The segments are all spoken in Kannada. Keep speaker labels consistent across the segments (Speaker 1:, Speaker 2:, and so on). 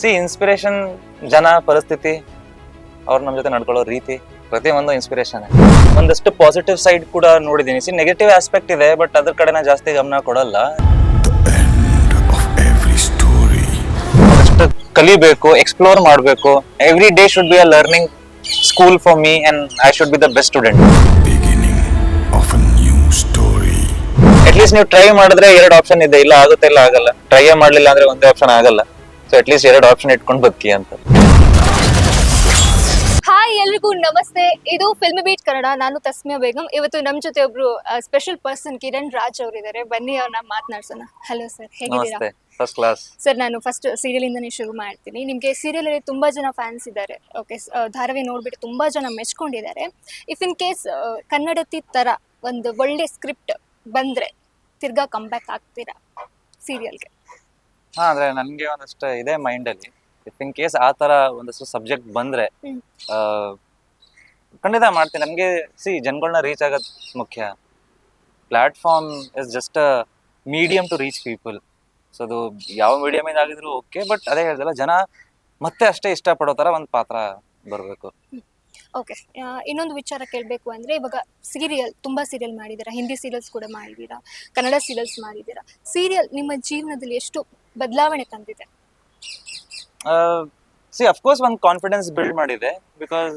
Speaker 1: ಸಿ ಇನ್ಸ್ಪಿರೇಷನ್ ಜನ ಪರಿಸ್ಥಿತಿ ಅವ್ರು ನಮ್ಮ ಜೊತೆ ನಡ್ಕೊಳ್ಳೋ ರೀತಿ ಪ್ರತಿಯೊಂದು ಇನ್ಸ್ಪಿರೇಷನ್ ಒಂದಷ್ಟು ಪಾಸಿಟಿವ್ ಸೈಡ್ ಕೂಡ ನೋಡಿದ್ದೀನಿ ಸಿ ನೆಗೆಟಿವ್ ಆಸ್ಪೆಕ್ಟ್ ಇದೆ ಬಟ್ ಅದ್ರ ಕಡೆ ನಾ ಜಾಸ್ತಿ ಗಮನ ಕೊಡಲ್ಲ. ಒಂದಷ್ಟು ಕಲಿಬೇಕು ಎಕ್ಸ್ಪ್ಲೋರ್ ಮಾಡಬೇಕು. Every day should be a learning school for me and I should be the best student. At least ನೀವು ಟ್ರೈ ಮಾಡಿದ್ರೆ ಎರಡು ಆಪ್ಷನ್ ಇದೆ. ಇಲ್ಲ ಆಗುತ್ತೆ ಇಲ್ಲ ಆಗಲ್ಲ. ಟ್ರೈಯೇ ಮಾಡಲಿಲ್ಲ ಅಂದ್ರೆ ಒಂದೇ ಆಪ್ಷನ್ ಆಗಲ್ಲ. ಸೊ ಅಟ್ಲೀಸ್ಟ್ ಎರಡು ಆಪ್ಷನ್ ಇಟ್ಕೊಂಡು ಬದುಕಿ ಅಂತ.
Speaker 2: ಹಾಯ್ ಎಲ್ರಿಗೂ ನಮಸ್ತೆ. ಇದು ಫಿಲ್ಮ್ ಬೀಟ್ ಕನ್ನಡ ನಾನು ತಸ್ಮಿಯಾ ಬೇಗಂ. ಇವತ್ತು ನಮ್ಮ ಜೊತೆ ಒಬ್ರು ಸ್ಪೆಷಲ್ ಪರ್ಸನ್ ಕಿರಣ್ ರಾಜ್ ಅವರಿದ್ದಾರೆ ಬನ್ನಿ ಅವ್ರನ್ನ ಮಾತನಾಡ್ಸೋಣ. ಹಲೋ ಸರ್ ಹೇಗಿದ್ದೀರಾ?
Speaker 1: ನಮಸ್ತೆ. ಫಸ್ಟ್ ಕ್ಲಾಸ್
Speaker 2: ಸರ್ ನಾನು ಫಸ್ಟ್ ಸೀರಿಯಲ್ ಇಂದನೇ ಶುರು ಮಾಡ್ತೀನಿ. ನಿಮಗೆ ಸೀರಿಯಲ್ ಅಲ್ಲಿ ತುಂಬಾ ಜನ ಫ್ಯಾನ್ಸ್ ಇದ್ದಾರೆ ಓಕೆ ಧಾರಾವಾಹಿ ನೋಡ್ಬಿಟ್ಟು ತುಂಬಾ ಜನ ಮೆಚ್ಕೊಂಡಿದ್ದಾರೆ. ಇಫ್ ಇನ್ ಕೇಸ್ ಕನ್ನಡತಿ ತರ ಒಂದು ಒಳ್ಳೆ ಸ್ಕ್ರಿಪ್ಟ್ ಬಂದ್ರೆ ತಿರ್ಗಾ ಕಂಬ್ಯಾಕ್ ಆಗ್ತೀರಾ ಸೀರಿಯಲ್ಗೆ
Speaker 1: ಹಾ ಅಂದ್ರೆ ನನ್ಗೆ ಒಂದಷ್ಟು ಇದೆ ಮೈಂಡ್ ಅಲ್ಲಿ. ಇಫ್ ಇನ್ ಕೇಸ್ ಆ ತರ ಒಂದಷ್ಟು ಸಬ್ಜೆಕ್ಟ್ ಬಂದ್ರೆ. ಆ, ಖಂಡಿತ ಮಾಡ್ತೀನಿ. ನಮ್ಗೆ ಸಿ ಜನಗಳನ್ನ ರೀಚ್ ಆಗೋದ್ ಮುಖ್ಯ. Platform is just a medium to reach people so ಅದು ಯಾವ ಮೀಡಿಯಂ ಆಗಿದ್ರು ಓಕೆ ಬಟ್ ಅದೇ ಹೇಳ್ದಲ್ಲ ಜನ ಮತ್ತೆ ಅಷ್ಟೇ ಇಷ್ಟಪಡೋ ತರ ಒಂದು ಪಾತ್ರ ಬರಬೇಕು.
Speaker 2: ಓಕೆ ಇನ್ನೊಂದು ವಿಚಾರ ಕೇಳಬೇಕು ಅಂದ್ರೆ ಇವಾಗ ಸೀರಿಯಲ್ ತುಂಬಾ ಸೀರಿಯಲ್ ಮಾಡಿದ್ದೀರಾ? ಹಿಂದಿ ಸೀರಿಯಲ್ಸ್ ಕೂಡ ಮಾಡಿದ್ದೀರಾ? ಕನ್ನಡ ಸೀರಿಯಲ್ಸ್ ಮಾಡಿದ್ದೀರಾ? ಸೀರಿಯಲ್ ನಿಮ್ಮ ಜೀವನದಲ್ಲಿ ಎಷ್ಟು ಬದಲಾವಣೆ ತಂದಿದೆ.
Speaker 1: ಸಿ ಅಫ್ಕೋರ್ಸ್ ಒಂದು ಕಾನ್ಫಿಡೆನ್ಸ್ ಬಿಲ್ಡ್ ಮಾಡಿದೆ ಬಿಕಾಸ್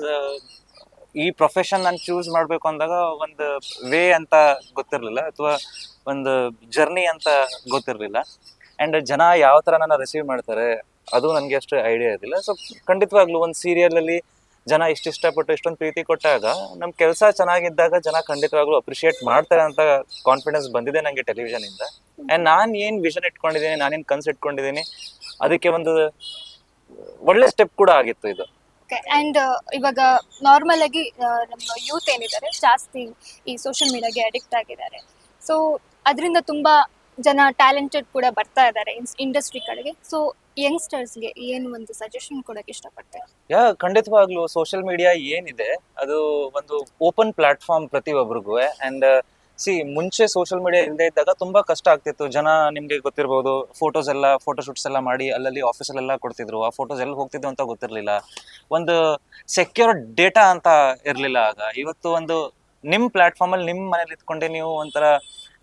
Speaker 1: ಈ ಪ್ರೊಫೆಷನ್ ನಾನು ಚೂಸ್ ಮಾಡಬೇಕು ಅಂದಾಗ ಒಂದು ವೇ ಅಂತ ಗೊತ್ತಿರಲಿಲ್ಲ ಅಥವಾ ಒಂದು ಜರ್ನಿ ಅಂತ ಗೊತ್ತಿರಲಿಲ್ಲ. ಆ್ಯಂಡ್ ಜನ ಯಾವ ಥರ ನನ್ನ ರಿಸೀವ್ ಮಾಡ್ತಾರೆ ಅದು ನನಗೆ ಅಷ್ಟು ಐಡಿಯಾ ಇರಲಿಲ್ಲ. ಸೊ ಖಂಡಿತವಾಗ್ಲೂ ಒಂದು ಸೀರಿಯಲಲ್ಲಿ ಜನ ಇಷ್ಟು ಇಷ್ಟಪಟ್ಟು ಇಷ್ಟೊಂದು ಪ್ರೀತಿ ಕೊಟ್ಟಾಗ ನಮ್ಮ ಕೆಲಸ ಚೆನ್ನಾಗಿದ್ದಾಗ ಜನ ಖಂಡಿತವಾಗ್ಲೂ ಅಪ್ರಿಷಿಯೇಟ್ ಮಾಡ್ತಾರೆ ಅಂತ ಕಾನ್ಫಿಡೆನ್ಸ್ ಬಂದಿದೆ ನನಗೆ ಟೆಲಿವಿಷನಿಂದ ಆ್ಯಂಡ್ ನಾನು ಏನು ವಿಷನ್ ಇಟ್ಕೊಂಡಿದ್ದೀನಿ ನಾನೇನು ಕನ್ಸು ಇಟ್ಕೊಂಡಿದ್ದೀನಿ ಅದಕ್ಕೆ ಒಂದು ಒಳ್ಳೆ ಸ್ಟೆಪ್ ಕೂಡ ಆಗಿತ್ತು ಇದು.
Speaker 2: ಅಂಡ್ ಆ್ಯಂಡ್ ಇವಾಗ ನಾರ್ಮಲ್ ಆಗಿ ಆ, ನಮ್ಮ ಯೂತ್ ಏನಿದ್ದಾರೆ ಜಾಸ್ತಿ ಈ ಸೋಷಿಯಲ್ ಮೀಡಿಯಾಗೆ ಅಡಿಕ್ಟ್ ಆಗಿದ್ದಾರೆ. ಸೊ ಅದರಿಂದ ತುಂಬ ಜನ ಟ್ಯಾಲೆಂಟೆಡ್ ಕೂಡ ಬರ್ತಾ ಇದ್ದಾರೆ ಇಂಡಸ್ಟ್ರಿ ಕಡೆಗೆ. ಸೊ ಯಂಗ್ಸ್ಟರ್ಸ್ಗೆ ಏನು ಒಂದು ಸಜೆಷನ್ ಕೊಡೋಕೆ ಇಷ್ಟಪಡ್ತಾರೆ?
Speaker 1: ಯಾ ಖಂಡಿತವಾಗ್ಲೂ ಸೋಷಿಯಲ್ ಮೀಡಿಯಾ ಏನಿದೆ ಅದು ಒಂದು ಓಪನ್ ಪ್ಲಾಟ್ಫಾರ್ಮ್ ಪ್ರತಿಯೊಬ್ಬರಿಗೂ ಅಂಡ್ ಸಿ, ಮುಂಚೆ ಸೋಷಿಯಲ್ ಮೀಡಿಯಾ ಇಲ್ಲದೆ ಇದ್ದಾಗ ತುಂಬಾ ಕಷ್ಟ ಆಗ್ತಿತ್ತು. ಜನ ನಿಮ್ಗೆ ಗೊತ್ತಿರ್ಬೋದು ಫೋಟೋಸ್ ಎಲ್ಲ ಫೋಟೋ ಶೂಟ್ಸ್ ಎಲ್ಲ ಮಾಡಿ ಅಲ್ಲಲ್ಲಿ ಆಫೀಸಲ್ಲೆಲ್ಲ ಕೊಡ್ತಿದ್ರು. ಆ ಫೋಟೋಸ್ ಎಲ್ಲಿ ಹೋಗ್ತಿದ್ವು ಅಂತ ಗೊತ್ತಿರಲಿಲ್ಲ. ಒಂದು ಸೆಕ್ಯೂರ್ ಡೇಟಾ ಅಂತ ಇರಲಿಲ್ಲ ಆಗ. ಇವತ್ತು ಒಂದು ನಿಮ್ಮ ಪ್ಲಾಟ್ಫಾರ್ಮಲ್ಲಿ ನಿಮ್ಮ ಮನೇಲಿ ಇದ್ಕೊಂಡೆ ನೀವು ಒಂಥರ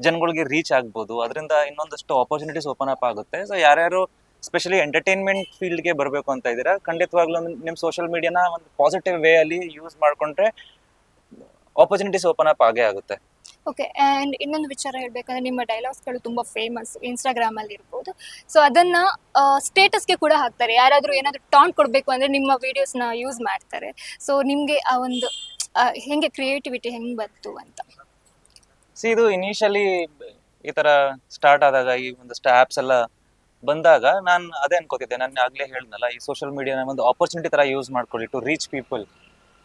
Speaker 1: ಜನಗಳಿಗೆ ರೀಚ್ ಆಗ್ಬೋದು. ಅದರಿಂದ ಇನ್ನೊಂದಷ್ಟು ಆಪರ್ಚುನಿಟೀಸ್ ಓಪನ್ ಅಪ್ ಆಗುತ್ತೆ. ಸೊ ಯಾರ್ಯಾರು ಸ್ಪೆಷಲಿ ಎಂಟರ್ಟೈನ್ಮೆಂಟ್ ಫೀಲ್ಡ್ಗೆ ಬರಬೇಕು ಅಂತ ಇದ್ದೀರಾ, ಖಂಡಿತವಾಗ್ಲೂ ನಿಮ್ಮ ಸೋಷಿಯಲ್ ಮೀಡಿಯಾನ ಒಂದು ಪಾಸಿಟಿವ್ ವೇ ಅಲ್ಲಿ ಯೂಸ್ ಮಾಡ್ಕೊಂಡ್ರೆ ಆಪರ್ಚುನಿಟೀಸ್ ಓಪನ್ ಅಪ್ ಆಗೇ ಆಗುತ್ತೆ.
Speaker 2: ಓಕೆ ಆ್ಯಂಡ್ ಇನ್ನೊಂದು ವಿಚಾರ ಹೇಳಬೇಕಂದ್ರೆ ನಿಮ್ಮ ಡೈಲಾಗ್ಸ್ಗಳು ತುಂಬ ಫೇಮಸ್ ಇನ್ಸ್ಟಾಗ್ರಾಮಲ್ಲಿ ಇರ್ಬೋದು. ಸೊ ಅದನ್ನ ಸ್ಟೇಟಸ್ಗೆ ಕೂಡ ಹಾಕ್ತಾರೆ. ಯಾರಾದರೂ ಏನಾದರೂ ಟಾಂಟ್ ಕೊಡಬೇಕು ಅಂದರೆ ನಿಮ್ಮ ವೀಡಿಯೋಸ್ನ ಯೂಸ್ ಮಾಡ್ತಾರೆ. ಸೊ ನಿಮಗೆ ಆ ಒಂದು ಹೆಂಗೆ ಕ್ರಿಯೇಟಿವಿಟಿ ಹೆಂಗೆ ಬಂತು ಅಂತ?
Speaker 1: ಸಿ ಇದು ಇನಿಷಿಯಲಿ ಈ ತರ ಸ್ಟಾರ್ಟ್ ಆದಾಗ, ಈ ಒಂದಷ್ಟು ಆಪ್ಸ್ ಎಲ್ಲ ಬಂದಾಗ ನಾನು ಅದೇ ಅನ್ಕೋತಿದ್ದೆ. ನಾನು ಆಗಲೇ ಹೇಳ್ದಲ್ಲ ಈ ಸೋಷಿಯಲ್ ಮೀಡಿಯಾನ ಒಂದು ಆಪರ್ಚುನಿಟಿ ತರ ಯೂಸ್ ಮಾಡ್ಕೊಳ್ಳಿ ಟು ರೀಚ್ ಪೀಪಲ್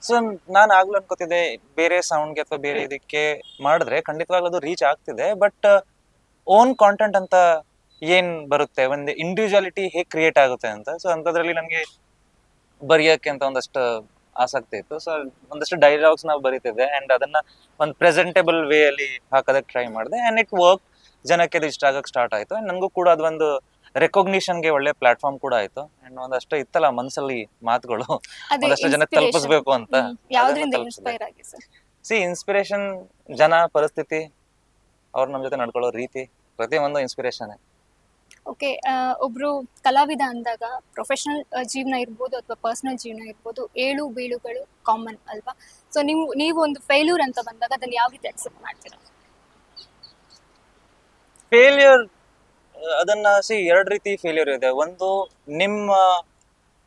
Speaker 1: ಸೊ ನಾನು ಆಗ್ಲೂ ಅನ್ಕೋತಿದ್ದೆ, ಬೇರೆ ಸೌಂಡ್ಗೆ ಅಥವಾ ಬೇರೆ ಇದಕ್ಕೆ ಮಾಡಿದ್ರೆ ಖಂಡಿತವಾಗ್ಲೂ ಅದು ರೀಚ್ ಆಗ್ತಿದೆ ಬಟ್ ಓನ್ ಕಾಂಟೆಂಟ್ ಅಂತ ಏನ್ ಬರುತ್ತೆ? ಒಂದು ಇಂಡಿವಿಜುವಾಲಿಟಿ ಹೇಗೆ ಕ್ರಿಯೇಟ್ ಆಗುತ್ತೆ ಅಂತ? ಸೊ ಅಂಥದ್ರಲ್ಲಿ ನನಗೆ ಬರೆಯೋಕ್ಕೆ ಅಂತ ಒಂದಷ್ಟು ಆಸಕ್ತಿ ಇತ್ತು. ಸೊ ಒಂದಷ್ಟು ಡೈಲಾಗ್ಸ್ ನಾವು ಬರೀತಿದ್ದೆ ಅಂಡ್ ಅದನ್ನ ಒಂದು ಪ್ರೆಸೆಂಟೇಬಲ್ ವೇ ಅಲ್ಲಿ ಹಾಕೋದಕ್ಕೆ ಟ್ರೈ ಮಾಡಿದೆ ಅಂಡ್ ಇಟ್ ವರ್ಕ್ ಜನಕ್ಕೆ ಅದು ಇಷ್ಟ ಆಗಕ್ಕೆ ಸ್ಟಾರ್ಟ್ ಆಯ್ತು. ನನಗೂ ಕೂಡ ಅದೊಂದು ರೆಕಾಗ್ನಿಷನ್ಗೆ ಒಳ್ಳೆ ಪ್ಲಾಟ್ಫಾರ್ಮ್ ಕೂಡ ಆಯ್ತು ಅಂಡ್ ಒಂದಷ್ಟು ಇತ್ತಲ್ಲ ಮನಸ್ಸಲ್ಲಿ ಮಾತುಗಳು
Speaker 2: ಅದೇ
Speaker 1: ಒಂದಷ್ಟು ಜನ
Speaker 2: inspiration.
Speaker 1: ತಲುಪಿಸ್ಬೇಕು ಅಂತ
Speaker 2: ಹ್ಮ್. ಯಾವ್ದ್ರಿಂದ
Speaker 1: ಅದನ್ನ ತಲುಪಿಸಿದೆ.
Speaker 2: ಇನ್ಸ್ಪೈರ್ ಆಗಿ ಸರ್
Speaker 1: ಸಿ ಇನ್ಸ್ಪಿರೇಷನ್ ಜನ ಪರಿಸ್ಥಿತಿ ಅವ್ರು ನಮ್ಮ ಜೊತೆ ನಡ್ಕೊಳ್ಳೋ ರೀತಿ ಪ್ರತಿಯೊಂದು ಇನ್ಸ್ಪಿರೇಷನ್
Speaker 2: ಓಕೆ ಒಬ್ರು ಕಲಾವಿದ ಅಂದಾಗ ಪ್ರೊಫೆಷನಲ್ ಜೀವನ ಇರ್ಬೋದು ಅಥವಾ ಪರ್ಸನಲ್ ಜೀವನ ಇರ್ಬೋದು ಏಳು ಬೀಳುಗಳು ಕಾಮನ್ ಅಲ್ವಾ ಸೊ ನೀವು ನೀವು ಒಂದು ಫೇಲ್ಯೂರ್ ಅಂತ ಬಂದಾಗ ಅದನ್ನ ಯಾವ ರೀತಿ ಅಕ್ಸೆಪ್ಟ್ ಮಾಡ್ತೀರಾ
Speaker 1: ಫೇಲ್ಯೂರ್ ಅದನ್ನ ಸಿ ಎರಡು ರೀತಿ ಫೇಲ್ಯೂರ್ ಇದೆ. ಒಂದು ನಿಮ್ಮ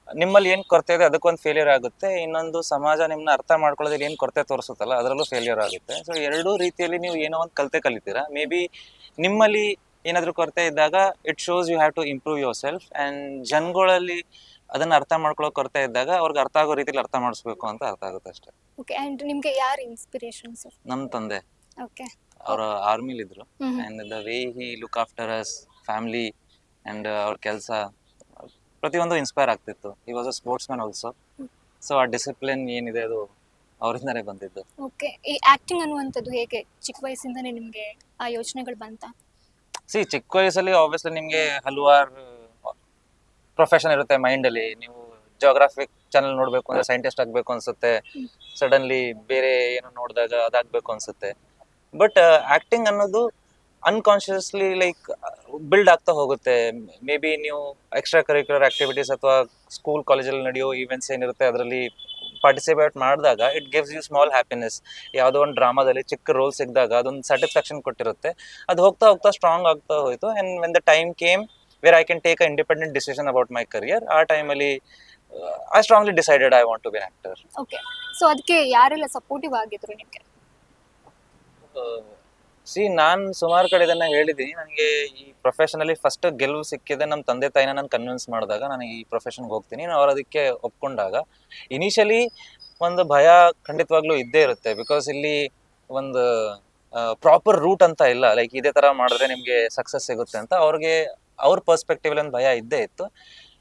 Speaker 1: ನಿಮ್ಮಲ್ಲಿ ಏನ್ ಕೊರತೆ ಇದೆ ಅದಕ್ಕೊಂದು ಫೇಲ್ಯೂರ್ ಆಗುತ್ತೆ. ಇನ್ನೊಂದು ಸಮಾಜ ನಿಮ್ನ ಅರ್ಥ ಮಾಡ್ಕೊಳ್ಳೋದ್ರಲ್ಲಿ ಏನ್ ಕೊರತೆ ತೋರಿಸುತ್ತಲ್ಲ ಅದರಲ್ಲೂ ಫೇಲ್ಯೂರ್ ಆಗುತ್ತೆ. ಸೊ ಎರಡೂ ರೀತಿಯಲ್ಲಿ ನೀವು ಏನೋ ಒಂದು ಕಲಿತೆ ಕಲಿತೀರಾ? ಮೇ ಬಿ ನಿಮ್ಮಲ್ಲಿ ಏನಾದರೂ ಕೊರತೆ ಇದ್ದಾಗ it shows you have to improve yourself and ಜನಗಳಲ್ಲಿ ಅದನ್ನ ಅರ್ಥ ಮಾಡ್ಕೊಳ್ಳೋ ಕೊರತೆ ಇದ್ದಾಗ ಅವ್ರಿಗೆ ಅರ್ಥ ಆಗೋ ರೀತಿಲಿ ಅರ್ಥ ಮಾಡಿಸ್ಬೇಕು ಅಂತ ಅರ್ಥ ಆಗುತ್ತೆ ಅಷ್ಟೇ.
Speaker 2: ಓಕೆ ಆ್ಯಂಡ್ ನಿಮಗೆ ಯಾರು ಇನ್ಸ್ಪಿರೇಷನ್ ಸರ್
Speaker 1: ನಮ್ಮ ತಂದೆ.
Speaker 2: ಓಕೆ
Speaker 1: ಅವರು ಆರ್ಮಿಲಿದ್ರು and the way he look after us family and ಅವ್ರ ಕೆಲಸ ಪ್ರತಿಯೊಂದು ಇನ್ಸ್ಪೈರ್ ಆಗ್ತಿತ್ತು. He was a sportsman also so ಆ ಡಿಸಿಪ್ಲಿನ್ ಏನಿದೆ ಅದು ಅವರಿಂದನೇ ಬಂದಿದ್ದು.
Speaker 2: ಓಕೆ ಈ ಆಕ್ಟಿಂಗ್ ಅನ್ನುವಂಥದ್ದು ಹೇಗೆ ಚಿಕ್ಕ ವಯಸ್ಸಿಂದನೇ ನಿಮಗೆ ಆ ಯೋಚನೆಗಳು ಬಂತ?
Speaker 1: ಸಿ ಚಿಕ್ಕ ವಯಸ್ಸಲ್ಲಿ ಆಬ್ವಿಯಸ್ಲಿ ನಿಮಗೆ ಹಲವಾರು ಪ್ರೊಫೆಷನ್ ಇರುತ್ತೆ ಮೈಂಡಲ್ಲಿ ನೀವು ಜೋಗ್ರಾಫಿಕ್ ಚಾನಲ್ ನೋಡ್ಬೇಕು ಅಂದ್ರೆ ಸೈಂಟಿಸ್ಟ್ ಆಗಬೇಕು ಅನ್ಸುತ್ತೆ. ಸಡನ್ಲಿ ಬೇರೆ ಏನೋ ನೋಡಿದಾಗ ಅದಾಗ್ಬೇಕು ಅನ್ಸುತ್ತೆ. ಬಟ್ ಆಕ್ಟಿಂಗ್ ಅನ್ನೋದು ಅನ್ಕಾನ್ಶಿಯಸ್ಲಿ ಲೈಕ್ ಬಿಲ್ಡ್ ಆಗ್ತಾ ಹೋಗುತ್ತೆ. ಮೇ ಬಿ ನೀವು ಎಕ್ಸ್ಟ್ರಾ ಕರಿಕ್ಯುಲರ್ ಆಕ್ಟಿವಿಟೀಸ್ ಅಥವಾ ಸ್ಕೂಲ್ ಕಾಲೇಜಲ್ಲಿ ನಡೆಯೋ ಈವೆಂಟ್ಸ್ ಏನಿರುತ್ತೆ ಅದರಲ್ಲಿ ಪಾರ್ಟಿಸಿಪೇಟ್ ಮಾಡಿದಾಗ it gives you small happiness ಯಾವುದೋ ಒಂದು ಡ್ರಾಮಾದಲ್ಲಿ ಚಿಕ್ಕ ರೋಲ್ ಸಿಕ್ಕಿದಾಗ ಅದೊಂದು ಸ್ಯಾಟಿಸ್ಫ್ಯಾಕ್ಷನ್ ಕೊಟ್ಟಿರುತ್ತೆ. ಅದು ಹೋಗ್ತಾ ಹೋಗ್ತಾ ಸ್ಟ್ರಾಂಗ್ ಆಗ್ತಾ ಹೋಯಿತು. And when the time came where I can take a independent decision about my career ಆ ಟೈಮಲ್ಲಿ I strongly decided I want to be actor
Speaker 2: okay so ಅದಕ್ಕೆ ಯಾರೆಲ್ಲ ಸಪೋರ್ಟಿವ್ ಆಗಿದ್ರು ನಿಮಗೆ?
Speaker 1: ಸಿ ನಾನು ಸುಮಾರು ಕಡೆ ಇದನ್ನ ಹೇಳಿದ್ದೀನಿ. ನನಗೆ ಈ ಪ್ರೊಫೆಷನಲ್ಲಿ ಫಸ್ಟ್ ಗೆಲುವು ಸಿಕ್ಕಿದೆ ನಮ್ಮ ತಂದೆ ತಾಯಿನ ನಾನು ಕನ್ವಿನ್ಸ್ ಮಾಡಿದಾಗ ನಾನು ಈ ಪ್ರೊಫೆಷನ್ಗೆ ಹೋಗ್ತೀನಿ. ಅವ್ರು ಅದಕ್ಕೆ ಒಪ್ಕೊಂಡಾಗ ಇನಿಷಿಯಲಿ ಒಂದು ಭಯ ಖಂಡಿತವಾಗ್ಲೂ ಇದ್ದೇ ಇರುತ್ತೆ. ಬಿಕಾಸ್ ಇಲ್ಲಿ ಒಂದು ಪ್ರಾಪರ್ ರೂಟ್ ಅಂತ ಇಲ್ಲ. ಲೈಕ್ ಇದೇ ತರ ಮಾಡಿದ್ರೆ ನಿಮಗೆ ಸಕ್ಸಸ್ ಸಿಗುತ್ತೆ ಅಂತ ಅವ್ರಿಗೆ, ಅವ್ರ ಪರ್ಸ್ಪೆಕ್ಟಿವ್ ಒಂದು ಭಯ ಇದ್ದೇ ಇತ್ತು.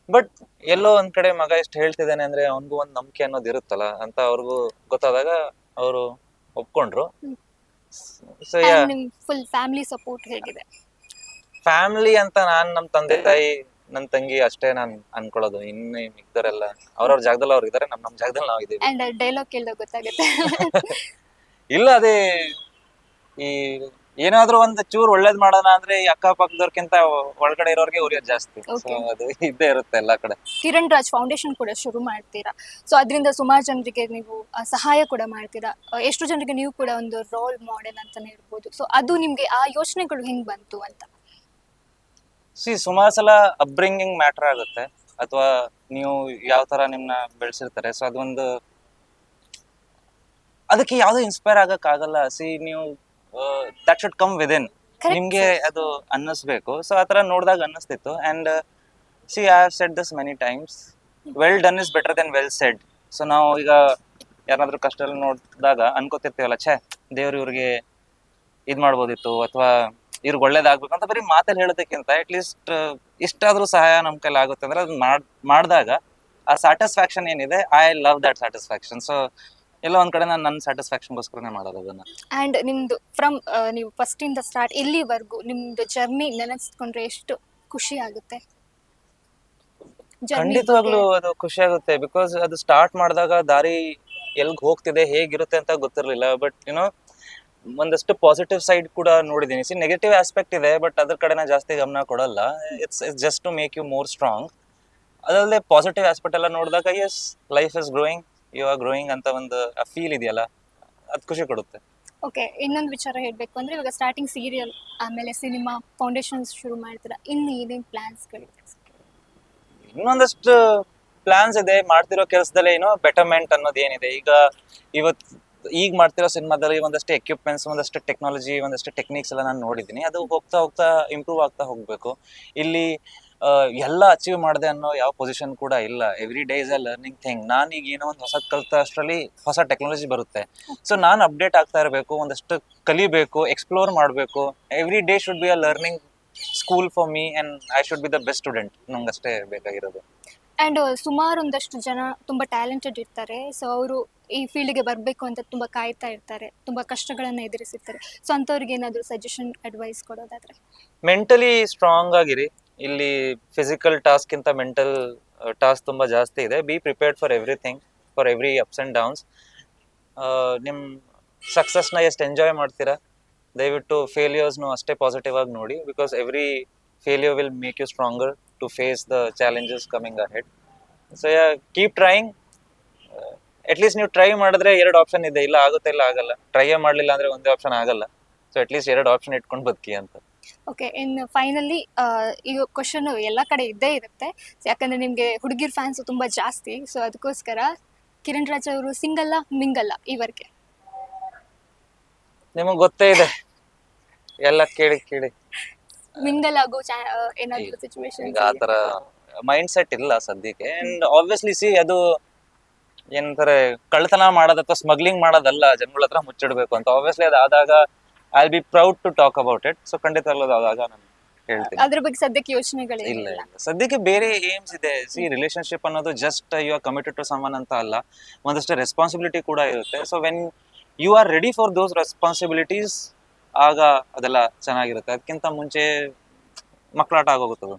Speaker 1: ಬಟ್ ಎಲ್ಲೋ ಒಂದ್ ಕಡೆ ಮಗ ಎಷ್ಟು ಹೇಳ್ತಿದ್ದಾನೆ ಅಂದ್ರೆ ಅವನಿಗೂ ಒಂದು ನಂಬಿಕೆ ಅನ್ನೋದು ಇರುತ್ತಲ್ಲ ಅಂತ ಅವ್ರಿಗೂ ಗೊತ್ತಾದಾಗ ಅವರು ಒಪ್ಕೊಂಡ್ರು. ಸೊ ಯಾ
Speaker 2: ನಿಮ್ ಫುಲ್ ಫ್ಯಾಮಿಲಿ ಸಪೋರ್ಟ್ ಹೇಗಿದೆ.
Speaker 1: ಫ್ಯಾಮಿಲಿ ಅಂತ ನಾನ್ ನಮ್ ತಂದೆ ತಾಯಿ ನನ್ ತಂಗಿ ಅಷ್ಟೇ ನಾನ್ ಅನ್ಕೊಳ್ಳೋದು. ಇನ್ನು ಮಿಕ್ದರೆಲ್ಲ ಅವ್ರವ್ರ ಜಾಗದಲ್ಲಿ ಅವ್ರು ಇದ್ದಾರೆ ನಮ್ ನಮ್ ಜಾಗದಲ್ಲಿ ನಾವು ಇದೀವಿ.
Speaker 2: ಅಂಡ್ ಡೈಲಾಗ್ ಕೇಳಿದಾಗ ಗೊತ್ತಾಗುತ್ತೆ.
Speaker 1: ಇಲ್ಲ ಅದೇ ಈ ಏನಾದ್ರೂ ಒಂದ್ ಚೂರ್ ಒಳ್ಳೇದ್ ಮಾಡೋಣ ಅಂದ್ರೆ ಈ ಅಕ್ಕಪಕ್ಕದವ್ರಕ್ಕಿಂತ ಒಳಗಡೆ ಇರೋರ್ಗೆ ಉರಿಯೋದ್ ಜಾಸ್ತಿ. So
Speaker 2: Okay.
Speaker 1: ಅದು ಇದ್ದೇ ಇರುತ್ತೆ ಎಲ್ಲಾ ಕಡೆ.
Speaker 2: ಕಿರಣ್ ರಾಜ್ ಫೌಂಡೇಶನ್ ಕೂಡ ಶುರು ಮಾಡ್ತೀರಾ? ಸೊ ಅದರಿಂದ ಸುಮಾರು ಜನರಿಗೆ ನೀವು ಆ, ಸಹಾಯ ಕೂಡ ಮಾಡ್ತೀರಾ? ಆ, ಎಷ್ಟು ಜನರಿಗೆ ನೀವು ಕೂಡ ಒಂದು ರೋಲ್ ಮಾಡೆಲ್ ಅಂತಾನೆ ಹೇಳ್ಬೋದು. ಸೊ ಅದು ನಿಮ್ಗೆ ಆ ಯೋಚನೆಗಳು ಹೆಂಗ್ ಬಂತು ಅಂತ?
Speaker 1: ಸಿ ಸುಮಾರು ಸಲ ಅಪ್ಬ್ರಿಂಗಿಂಗ್ ಮ್ಯಾಟರ್ ಆಗುತ್ತೆ. ಅಥವಾ ನೀವು ಯಾವ ತರ ನಿಮ್ನ ಬೆಳೆಸಿರ್ತಾರೆ. ಸೊ ಅದೊಂದು ಅದಕ್ಕೆ ಯಾವ್ದು ಇನ್ಸ್ಪೈರ್ ಆಗಕ್ ಆಗಲ್ಲ ಸಿ ನೀವು ದಟ್ ಶುಡ್ ಕಮ್ ವಿದಿನ್ ನಿಮ್ಗೆ. ಅದು ಅನ್ನಿಸ್ಬೇಕು. ಸೊ ಆತರ ತರ ನೋಡಿದಾಗ ಅನ್ನಿಸ್ತಿತ್ತು. And see I have said this many times well done is better than well said so ನಾವು ಈಗ ಯಾರಾದ್ರೂ ಕಷ್ಟ ನೋಡಿದಾಗ ಅನ್ಕೋತಿರ್ತೀವಲ್ಲ ಛೇ ದೇವ್ರು ಇವ್ರಿಗೆ ಇದ್ ಮಾಡ್ಬೋದಿತ್ತು ಅಥವಾ ಇವ್ರಿಗೆ ಒಳ್ಳೇದಾಗ್ಬೇಕು ಅಂತ ಬರೀ ಮಾತಲ್ಲಿ ಹೇಳೋದಕ್ಕಿಂತ ಅಟ್ ಲೀಸ್ಟ್ ಇಷ್ಟಾದ್ರೂ ಸಹಾಯ ನಮ್ ಕೈಲಿ ಆಗುತ್ತೆ. ಅಂದ್ರೆ ಅದನ್ನ ಮಾಡ್ ಮಾಡಿದಾಗ ಆ ಸ್ಯಾಟಿಸ್ಫ್ಯಾಕ್ಷನ್ ಏನಿದೆ I love that satisfaction so ಎಲ್ಲ ಒಂದ್ ಕಡೆ ನಾನು ನನ್ನ ಸ್ಯಾಟಿಸ್ಫ್ಯಾಕ್ಷನ್ಗೋಸ್ಕರನೇ ಮಾಡೋದು ಅದನ್ನ.
Speaker 2: ಅಂಡ್ ನಿಮ್ದು ಫ್ರಮ್ ನೀವು ಫಸ್ಟ್ ಇಂದ ಸ್ಟಾರ್ಟ್ ಇಲ್ಲಿವರೆಗೂ ನಿಮ್ದು ಜರ್ನಿ ನೆನೆಸ್ಕೊಂಡ್ರೆ ಎಷ್ಟು ಖುಷಿ ಆಗುತ್ತೆ? Journey
Speaker 1: ಖಂಡಿತವಾಗ್ಲೂ ಅದು ಖುಷಿ ಆಗುತ್ತೆ ಬಿಕಾಸ್ ಅದು ಸ್ಟಾರ್ಟ್ ಮಾಡಿದಾಗ ದಾರಿ ಎಲ್ಗ್ ಹೋಗ್ತಿದೆ ಹೇಗಿರುತ್ತೆ ಅಂತ ಗೊತ್ತಿರಲಿಲ್ಲ ಬಟ್ ಯುನೋ ಒಂದಷ್ಟು ಪಾಸಿಟಿವ್ ಸೈಡ್ ಕೂಡ ನೋಡಿದ್ದೀನಿ ಸಿ ನೆಗೆಟಿವ್ ಆಸ್ಪೆಕ್ಟ್ ಇದೆ ಬಟ್ ಅದ್ರ ಕಡೆ ನಾನು ಜಾಸ್ತಿ ಗಮನ ಕೊಡಲ್ಲ. It's it's just to make you more strong ಅದಲ್ಲದೆ ಪಾಸಿಟಿವ್ ಆಸ್ಪೆಕ್ಟ್ ಎಲ್ಲ ನೋಡಿದಾಗ as life is growing you are growing ಅಂತ ಒಂದು ಫೀಲ್ ಇದೆಯಲ್ಲ ಅದು ಖುಷಿ ಕೊಡುತ್ತೆ.
Speaker 2: ಓಕೆ ಇನ್ನೊಂದು ವಿಚಾರ ಹೇಳಬೇಕು ಅಂದ್ರೆ ಇವಾಗ ಸ್ಟಾರ್ಟಿಂಗ್ ಸೀರಿಯಲ್ ಆಮೇಲೆ ಸಿನಿಮಾ ಫೌಂಡೇಶನ್ ಶುರು ಮಾಡ್ತೀರಾ? ಇನ್ನು ಏನೇನು ಪ್ಲಾನ್ಸ್ಗಳಿದೆ
Speaker 1: ಇನ್ನೊಂದಷ್ಟು ಪ್ಲಾನ್ಸ್ ಇದೆ ಮಾಡ್ತಿರೋ ಕೆಲಸದಲ್ಲೇ ಏನೋ ಬೆಟರ್ಮೆಂಟ್ ಅನ್ನೋದು ಏನಿದೆ. ಈಗ ಇವತ್ ಈಗ ಮಾಡ್ತಿರೋ ಸಿನಿಮಾದಲ್ಲಿ ಒಂದಷ್ಟು ಎಕ್ವಿಪ್ಮೆಂಟ್ಸ್ ಒಂದಷ್ಟು ಟೆಕ್ನಾಲಜಿ ಒಂದಷ್ಟು ಟೆಕ್ನಿಕ್ಸ್ ಎಲ್ಲ ನಾನು ನೋಡಿದ್ದೀನಿ. ಅದು ಹೋಗ್ತಾ ಹೋಗ್ತಾ ಇಂಪ್ರೂವ್ ಆಗ್ತಾ ಹೋಗಬೇಕು. ಇಲ್ಲಿ ಎಲ್ಲ ಅಚೀವ್ ಮಾಡಿದೆ ಅನ್ನೋ ಯಾವ ಪೊಸಿಷನ್ ಕೂಡ ಇಲ್ಲ. Every day is a learning thing ನಾನು ಈಗ ಏನೋ ಒಂದು ಹೊಸ ಕಲಿತ ಅಷ್ಟರಲ್ಲಿ ಹೊಸ ಟೆಕ್ನಾಲಜಿ ಬರುತ್ತೆ. ಸೊ ನಾನು ಅಪ್ಡೇಟ್ ಆಗ್ತಾ ಇರಬೇಕು ಒಂದಷ್ಟು ಕಲಿಬೇಕು ಎಕ್ಸ್ಪ್ಲೋರ್ ಮಾಡಬೇಕು. Every day should be a learning school for me and I should be the best student ನಂಗಷ್ಟೇ ಬೇಕಾಗಿರೋದು.
Speaker 2: ಆ್ಯಂಡ್ ಸುಮಾರು ಒಂದಷ್ಟು ಜನ ತುಂಬ ಟ್ಯಾಲೆಂಟೆಡ್ ಇರ್ತಾರೆ. ಸೊ ಅವರು ಈ ಫೀಲ್ಡ್ಗೆ ಬರಬೇಕು ಅಂತ ತುಂಬ ಕಾಯ್ತಾ ಇರ್ತಾರೆ. ತುಂಬ ಕಷ್ಟಗಳನ್ನು ಎದುರಿಸಿರ್ತಾರೆ. ಸೊ ಅಂಥವ್ರಿಗೆ ಏನಾದರೂ ಸಜೆಷನ್ ಅಡ್ವೈಸ್ ಕೊಡೋದಾದ್ರೆ?
Speaker 1: ಮೆಂಟಲಿ ಸ್ಟ್ರಾಂಗ್ ಆಗಿರಿ. ಇಲ್ಲಿ ಫಿಸಿಕಲ್ ಟಾಸ್ಕ್ ಇಂತ ಮೆಂಟಲ್ ಟಾಸ್ಕ್ ತುಂಬಾ ಜಾಸ್ತಿ ಇದೆ. Be prepared for everything for every ups and downs ನಿಮ್ಮ ಸಕ್ಸಸ್ನ ಎಷ್ಟು ಎಂಜಾಯ್ ಮಾಡ್ತೀರಾ? ದಯವಿಟ್ಟು ಫೇಲಿಯರ್ಸ್ನು ಅಷ್ಟೇ ಪಾಸಿಟಿವ್ ಆಗಿ ನೋಡಿ because every failure will make you stronger to face the challenges coming ahead so keep trying at least ನೀವು ಟ್ರೈ ಮಾಡಿದ್ರೆ ಎರಡು ಆಪ್ಷನ್ ಇದೆ. ಇಲ್ಲ ಆಗುತ್ತೆ, ಇಲ್ಲ ಆಗಲ್ಲ. ಟ್ರೈಯೇ ಮಾಡಲಿಲ್ಲ ಅಂದ್ರೆ ಒಂದೇ ಆಪ್ಷನ್ ಆಗಲ್ಲ. ಸೊ ಅಟ್ಲೀಸ್ಟ್ ಎರಡು ಆಪ್ಷನ್ ಇಟ್ಕೊಂಡು ಬದುಕಿ ಅಂತ.
Speaker 2: ಓಕೆ ಇನ್ನು ಫೈನಲಿ ಈ ಕ್ವಶನ್ ಎಲ್ಲ ಕಡೆ ಇದ್ದೇ ಇರುತ್ತೆ. ಯಾಕಂದ್ರೆ ನಿಮಗೆ ಹುಡುಗಿರ್ ಫ್ಯಾನ್ಸ್ ತುಂಬ ಜಾಸ್ತಿ ಸೊ ಅದಕ್ಕೋಸ್ಕರ ಕಿರಣ್ ರಾಜ್ ಅವರು ಸಿಂಗಲ್ಲ ಮಿಂಗಲ್ಲ ಈವರ್ಗೆ
Speaker 1: ನಿಮಗೆ ಗೊತ್ತೇ ಇದೆ. ಎಲ್ಲ ಕೇಳಿ ಕೇಳಿ.
Speaker 2: ಮಿಂಗಲ್ ಆಗೋ ಏನಾದರೂ ಸಿಚುವೇಶನ್
Speaker 1: ಆ ಆತರ ಮೈಂಡ್ ಸೆಟ್ ಇಲ್ಲ ಸದ್ಯಕ್ಕೆ. ಅಂಡ್ ಆಬ್ವಿಯಸ್ಲಿ ಸಿ ಅದು ಏನಂತಾರೆ ಕಳ್ಳತನ ಮಾಡೋದು ಅಥವಾ ಸ್ಮಗ್ಲಿಂಗ್ ಮಾಡೋದಲ್ಲ ಜನಗಳ ಹತ್ರ ಮುಚ್ಚಿಡ್ಬೇಕು ಅಂತ. Obviously ಅದಾದಾಗ I be proud to talk about it so ಖಂಡಿತ ಅದು ಆದಾಗ ನಾನು ಹೇಳ್ತೀನಿ.
Speaker 2: ಅದ್ರ ಬಗ್ಗೆ ಸದ್ಯಕ್ಕೆ ಯೋಚನೆಗಳು
Speaker 1: ಇಲ್ಲ ಇಲ್ಲ. ಸದ್ಯಕ್ಕೆ ಬೇರೆ ಏಮ್ಸ್ ಇದೆ. ಸಿ ರಿಲೇಶನ್ಶಿಪ್ ಅನ್ನೋದು just you are committed to someone ಅಂತ ಅಲ್ಲ. ಒಂದಷ್ಟು ರೆಸ್ಪಾನ್ಸಿಬಿಲಿಟಿ ಕೂಡ ಇರುತ್ತೆ. So when you are ready for those responsibilities ಆಗ ಅದೆಲ್ಲ ಚೆನ್ನಾಗಿರುತ್ತೆ. ಅದಕ್ಕಿಂತ ಮುಂಚೆ ಮಕ್ಕಳಾಟ ಆಗೋಗುತ್ತದು.